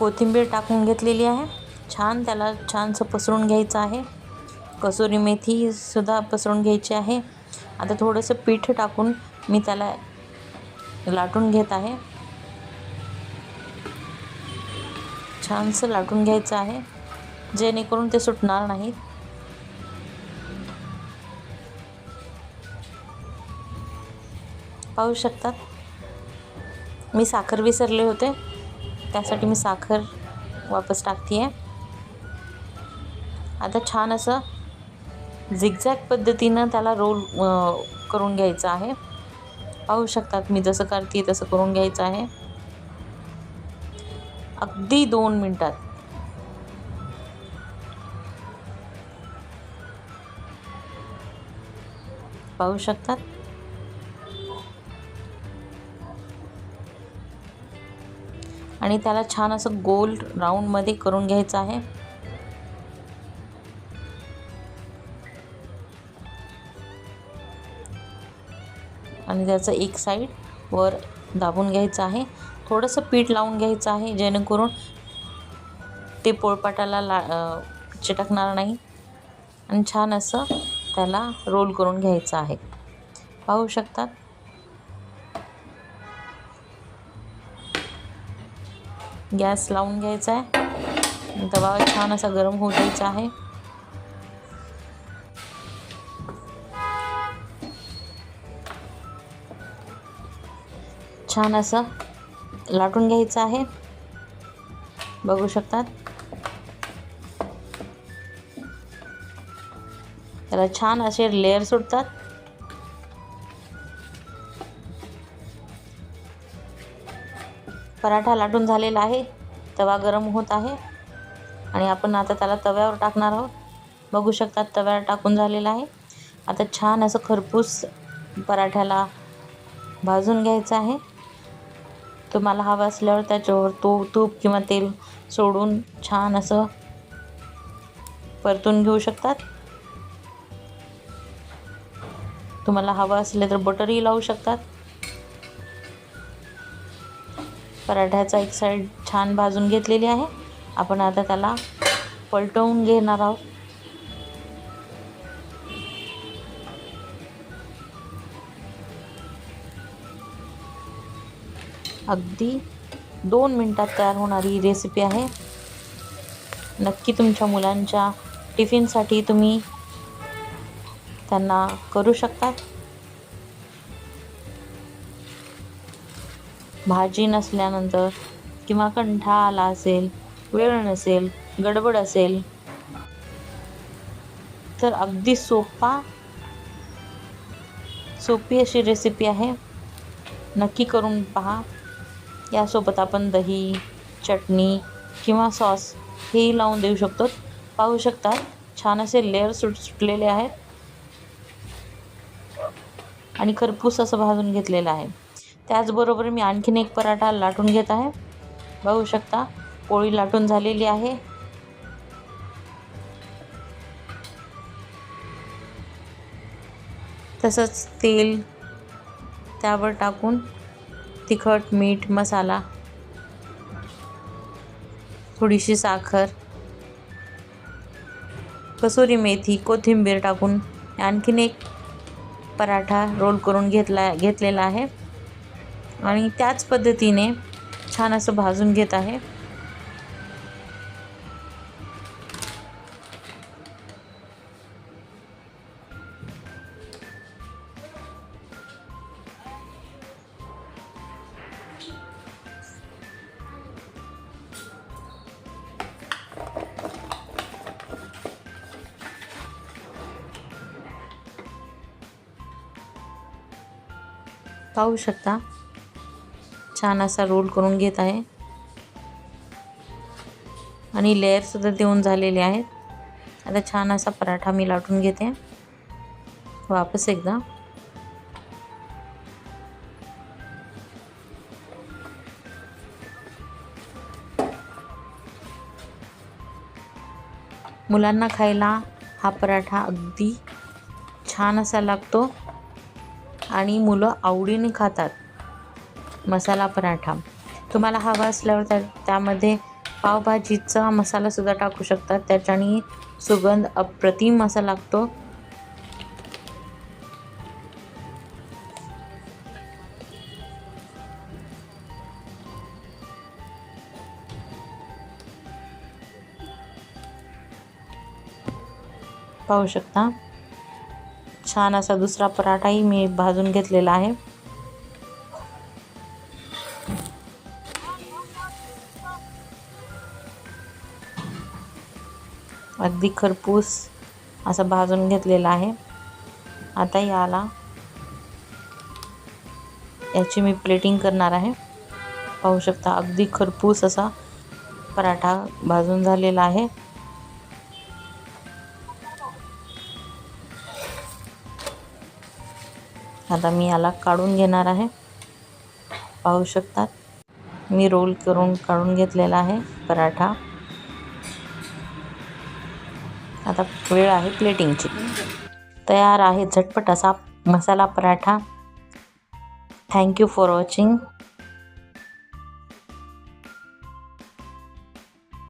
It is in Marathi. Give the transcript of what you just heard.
कोथिंबीर टाकून घेतलेली आहे. छान त्याला छानसं पसरून घ्यायचं आहे. कसुरी मेथीसुद्धा पसरून घ्यायची आहे. आता थोडंसं पीठ टाकून मी त्याला लाटून घेत आहे. छानसं लाटून घ्यायचं आहे. जेणेकरून ते सुटणार नाहीत. पाहू शकतात? मी साखर विसरले होते. त्यासाठी मी साखर वापस टाकते आहे आता छान असं झिगझॅग पद्धतीनं त्याला रोल करून घ्यायचं आहे. पाहू शकतात मी जसं करते तसं करून घ्यायचं आहे. अगदी दोन मिनटात. पाहू शकतात? आणि त्याला छान असं गोल राऊंडमध्ये करून घ्यायचं आहे. आणि त्याचं एक साईड वर दाबून घ्यायचं आहे. थोडंसं पीठ लावून घ्यायचं आहे जेणेकरून ते पोळपाटाला ला चिटकणार नाही. आणि छान असं त्याला रोल करून घ्यायचं आहे. पाहू शकतात? गॅस लावून घ्यायचा आहे. तवा छान असा गरम होऊ द्यायचा आहे. छान असं लाटून घ्यायचं आहे. बघू शकतात. त्याला छान असे लेअर सुटतात. पराठा लाटून झालेला आहे. तवा गरम होत आहे. आणि आपण आता त्याला तव्यावर टाकणार आहोत. बघू शकतात तव्यावर टाकून झालेला आहे. आता छान असं खरपूस पराठ्याला भाजून घ्यायचं आहे. तुम्हाला हवं असल्यावर त्याच्यावर तो तूप किंवा तेल सोडून छान असं परतून घेऊ शकतात. तुम्हाला हवं असले तर बटरही लावू शकतात. पराठ्याचा एक साईड छान भाजून घेतलेली आहे. आपण आता त्याला पलटवून घेणार आहोत. अगदी दोन मिनटात तयार होणारी रेसिपी आहे. नक्की तुमच्या मुलांच्या टिफिनसाठी तुम्ही त्यांना करू शकता. भाजी नसल्यानंतर किंवा कंठाळा आला असेल वेळ नसेल गडबड असेल तर अगदी सोपा सोपी अशी रेसिपी आहे. नक्की करून पहा. यासोबत आपण दही चटणी किंवा सॉस हेही लावून देऊ शकतो. पाहू शकता छान असे लेअर सुट सुटलेले आहेत. आणि खरपूस असं भाजून घेतलेलं आहे. त्याचबरोबर मी आणखीन एक पराठा लाटून घेत आहे. बघू शकता पोळी लाटून झालेली आहे. तसंच तेल त्यावर टाकून तिखट मीठ मसाला थोडीशी साखर कसुरी मेथी कोथिंबीर टाकून आणखीन एक पराठा रोल करून घेतला घेतलेला आहे. आणि त्याच पद्धतीने छान असं भाजून घेत आहे. पाहू शकता. छान असा रोल करून घेत आहे. आणि लेअरसुद्धा देऊन झालेले आहेत. आता छान असा पराठा मी लाटून घेते. वापस एकदा. मुलांना खायला हा पराठा अगदी छान असा लागतो. आणि मुलं आवडीने खातात. मसाला पराठा. तुम्हाला हवा असल्यावर त्या त्यामध्ये पावभाजीचा मसालासुद्धा टाकू शकतात त्याच्याने सुगंध अप्रतिम असा लागतो. पाहू शकता. छान असा दुसरा पराठाही मी भाजून घेतलेला आहे. अगदी खरपूस असं भाजून घेतलेला आहे. आता याला याची मी प्लेटिंग करणार आहे. पाहू शकता अगदी खरपूस असा पराठा भाजून झालेला आहे. आता मी याला काढून घेणार आहे. पाहू शकतात मी रोल करून काढून घेतलेला आहे पराठा. आता वेळ आहे प्लेटिंगची. तयार आहे झटपट असा masala paratha. Thank you for watching